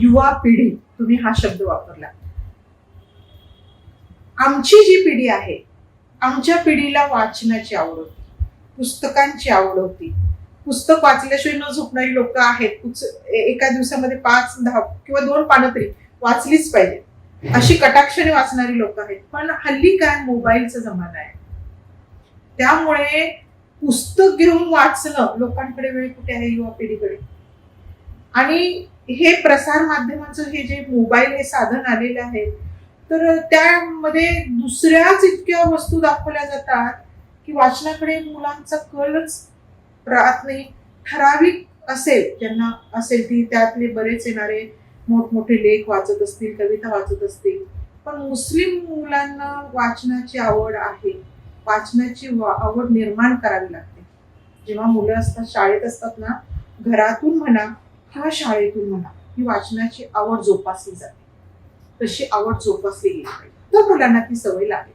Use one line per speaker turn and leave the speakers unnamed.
युवा पिढी तुम्ही हा शब्द वापरला. आमची जी पिढी आहे आमच्या पिढीला वाचनाची आवड होती पुस्तकांची आवड होती. पुस्तक वाचल्याशिवाय न झोपणारी लोक आहेत एका दिवसामध्ये पाच दहा किंवा दोन पानं तरी वाचलीच पाहिजे. अशी कटाक्षाने वाचणारी लोक आहेत. पण हल्ली काय मोबाईलचा जमाना आहे. त्यामुळे पुस्तक घेऊन वाचणं लोकांकडे वेळ कुठे आहे युवा पिढीकडे? आणि हे प्रसार माध्यमाचं हे जे मोबाईल हे साधन आलेलं आहे तर त्यामध्ये दुसऱ्याच इतक्या वस्तू दाखवल्या जातात की वाचनाकडे मुलांचा कलच राहत नाही. ठराविक असेल ज्यांना असेल ती त्यातले बरेच येणारे मोठमोठे लेख वाचत असतील कविता वाचत असतील पण मुस्लिम मुलांना वाचनाची आवड आहे. वाचनाची आवड निर्माण करावी लागते. जेव्हा मुलं असतात शाळेत असतात ना घरातून म्हणा ह्या शाळेतून म्हणा ही वाचनाची आवड जोपासली जाते. तशी आवड जोपासली गेली पाहिजे तर मुलांना ती सवय लागेल.